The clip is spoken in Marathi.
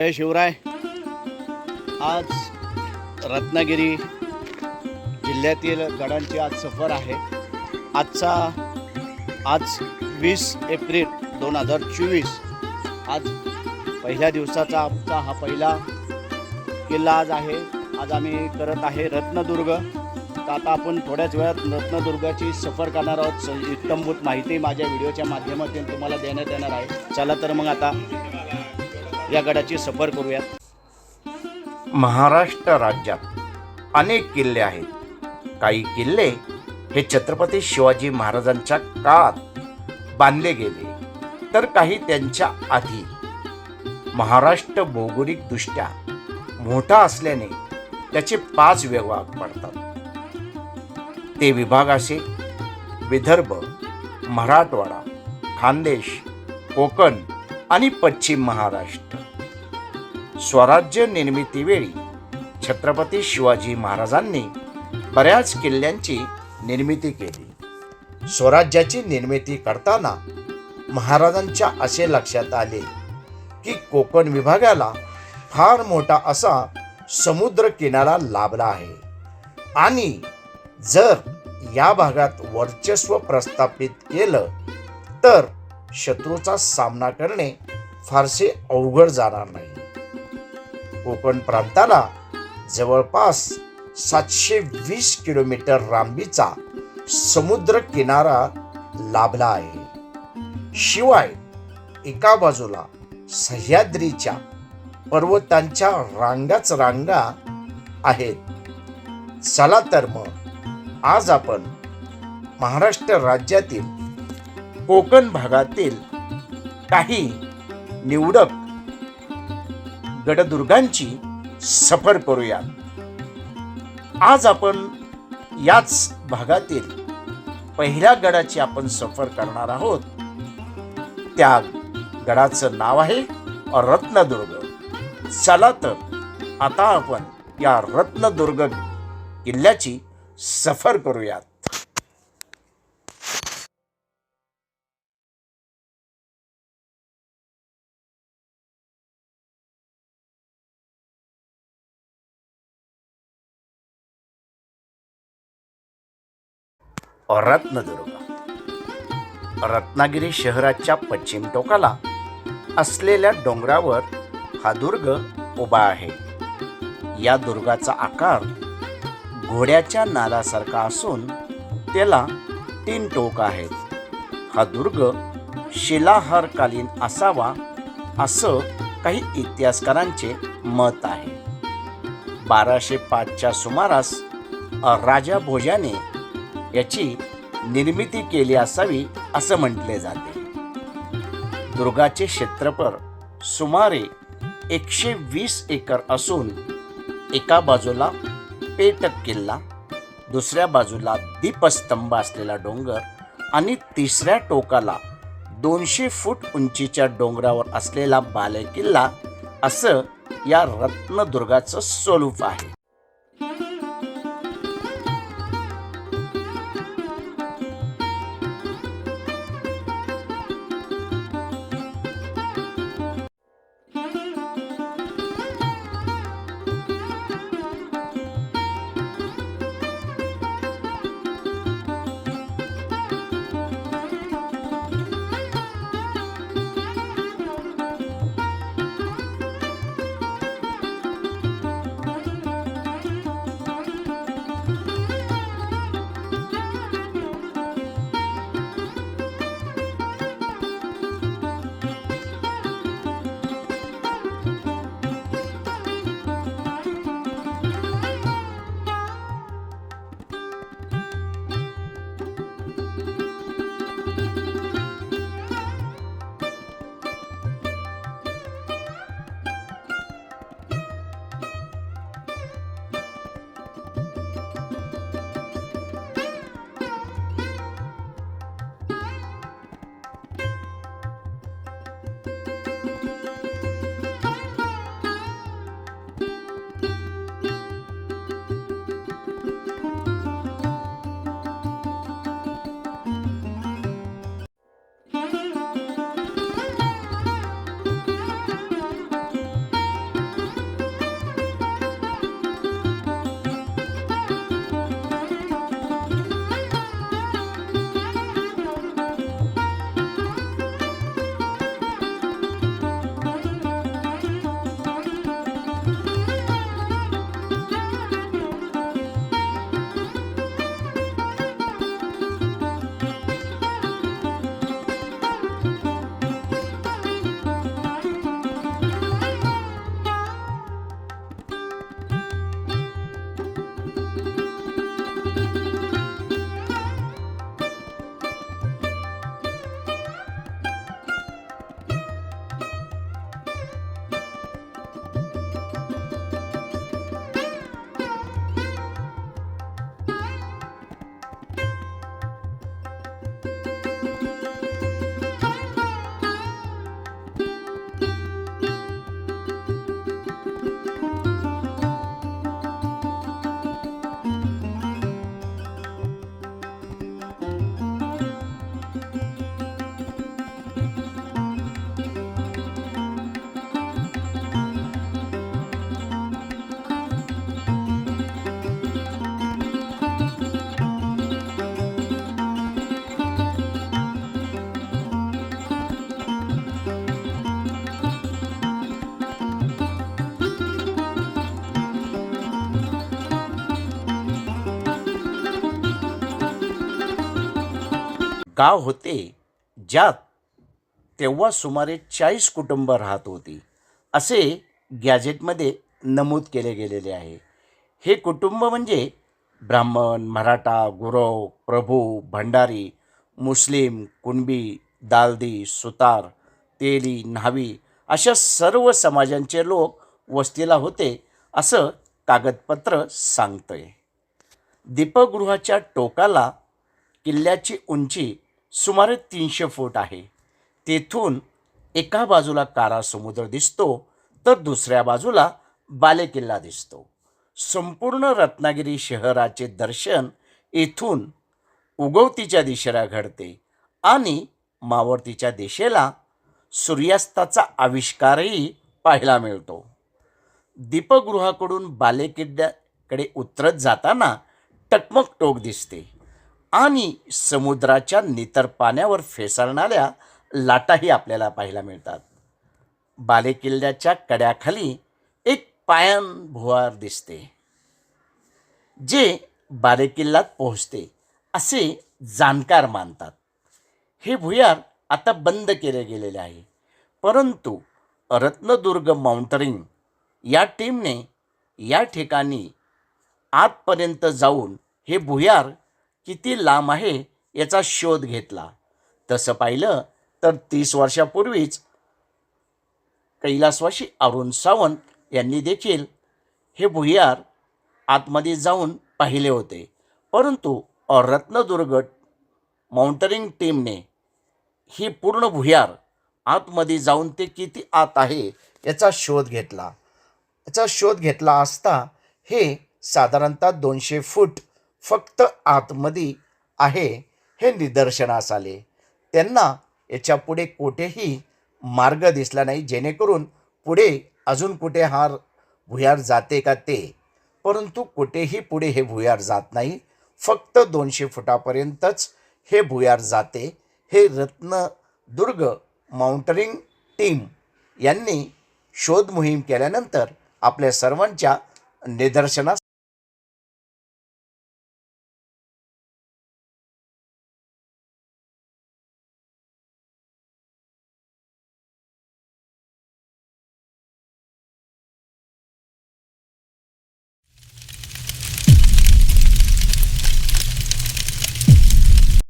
जय शिवराय. आज रत्नागिरी जिल्ह्यातील गडांची आज सफर आहे. आजचा आज वीस एप्रिल दोन हजार चोवीस. आज पहिल्या दिवसाचा आमचा हा पहिला किल्ला आज आहे. आज आम्ही करत आहे रत्नदुर्ग. तर आता आपण थोड्याच वेळात रत्नदुर्गाची सफर करणार आहोत. इत्यंभूत इत्तमभूत माहिती माझ्या व्हिडिओच्या माध्यमातून तुम्हाला देण्यात येणार आहे. चला तर मग आता या गडाची सफर करूयात महाराष्ट्र राज्यात अनेक किल्ले आहेत. काही किल्ले हे छत्रपती शिवाजी महाराजांच्या काळात बांधले गेले तर काही त्यांच्या आधी. महाराष्ट्र भौगोलिकदृष्ट्या मोठा असल्याने त्याचे पाच विभाग पडतात. ते विभाग असे विदर्भ मराठवाडा खानदेश कोकण आणि पश्चिम महाराष्ट्र. स्वराज्य निर्मितीवेळी छत्रपती शिवाजी महाराजांनी बऱ्याच किल्ल्यांची निर्मिती केली. स्वराज्याची निर्मिती करताना महाराजांच्या असे लक्षात आले की कोकण विभागाला फार मोठा असा समुद्र किनारा लाभला आहे. आणि जर या भागात वर्चस्व प्रस्थापित केलं तर शत्रूचा सामना करणे फारसे अवघड जाणार नाही. कोकण प्रांताला जवळपास सातशे वीस किलोमीटर लांबीचा समुद्र किनारा लाभला आहे. शिवाय एका बाजूला सह्याद्रीच्या पर्वतांच्या रांगाच रांगा आहेत. चला तर मग आज आपण महाराष्ट्र राज्यातील कोकण भागातील काही निवडक गडदुर्गांची सफर करूया. आज आपण याच भागातील पहिल्या गडाची आपण सफर करणार आहोत. त्या गडाचं नाव आहे रत्नदुर्ग. चला तर आता आपण या रत्नदुर्ग किल्ल्याची सफर करूयात. रत्नदुर्ग. रत्नागिरी शहराच्या पश्चिम टोकाला असलेल्या डोंगरावर हा दुर्ग उभा आहे. या दुर्गाचा आकार घोड्याच्या नालासारखा असून त्याला तीन टोक आहेत. हा दुर्ग शिलाहारकालीन असावा असं काही इतिहासकारांचे मत आहे. बाराशे पाचच्या सुमारास राजा भोजाने याची निर्मिती केली असावी असं म्हटले जाते. दुर्गाचे क्षेत्रफळ सुमारे एकशे वीस एकर असून एका बाजूला पेटक किल्ला दुसऱ्या बाजूला दीपस्तंभ असलेला डोंगर आणि तिसऱ्या टोकाला दोनशे फूट उंचीच्या डोंगरावर असलेला बाले किल्ला असं या रत्नदुर्गाचं स्वरूप आहे. गाव होते ज्यात तेव्हा सुमारे चाळीस कुटुंब राहत होती. असे गॅजेटमध्ये नमूद केले गेलेले आहे. हे कुटुंब म्हणजे ब्राह्मण मराठा गुरव प्रभू भंडारी मुस्लिम कुणबी दालदी सुतार तेली न्हावी अशा सर्व समाजांचे लोक वस्तीला होते असं कागदपत्र सांगतंय. दीपगृहाच्या टोकाला किल्ल्याची उंची सुमारे तीनशे फूट आहे. तेथून एका बाजूला कारा समुद्र दिसतो तर दुसऱ्या बाजूला बालेकिल्ला दिसतो. संपूर्ण रत्नागिरी शहराचे दर्शन येथून उगवतीच्या दिशेला घडते आणि मावळतीच्या दिशेला सूर्यास्ताचा आविष्कारही पाहायला मिळतो. दीपगृहाकडून बालेकिल्ल्याकडे उतरत जाताना टकमक टोक दिसते. आणि समुद्राच्या नितर पाण्यावर फेसळणाऱ्या लाटाही आपल्याला पाहायला मिळतात. बालेकिल्ल्याच्या कड्याखाली एक पायन भुवार दिसते जे बालेकिल्ल्यात पोहोचते असे जाणकार मानतात. हे भुयार आता बंद केले गेलेले आहे परंतु रत्नदुर्ग माउंटरिंग या टीमने या ठिकाणी आतपर्यंत जाऊन हे भुयार किती लांब आहे याचा शोध घेतला. तसं पाहिलं तर तीस वर्षापूर्वीच कैलासवाशी अरुण सावंत यांनी देखील हे भुयार आतमध्ये जाऊन पाहिले होते. परंतु रत्नदुर्ग माउंटरिंग टीमने ही पूर्ण भुयार आतमध्ये जाऊन ते किती आत आहे याचा शोध घेतला. याचा शोध घेतला असता हे साधारणतः दोनशे फूट फक्त आतमध्ये आहे हे निदर्शनास आले. त्यांना याच्यापुढे कुठेही मार्ग दिसला नाही जेणेकरून पुढे अजून कुठे हा भुयार जाते का ते. परंतु कुठेही पुढे हे भुयार जात नाही. फक्त दोनशे फुटापर्यंतच हे भुयार जाते. हे रत्नदुर्ग माउंटरिंग टीम यांनी शोध मोहीम केल्यानंतर आपल्या सर्वांच्या निदर्शनास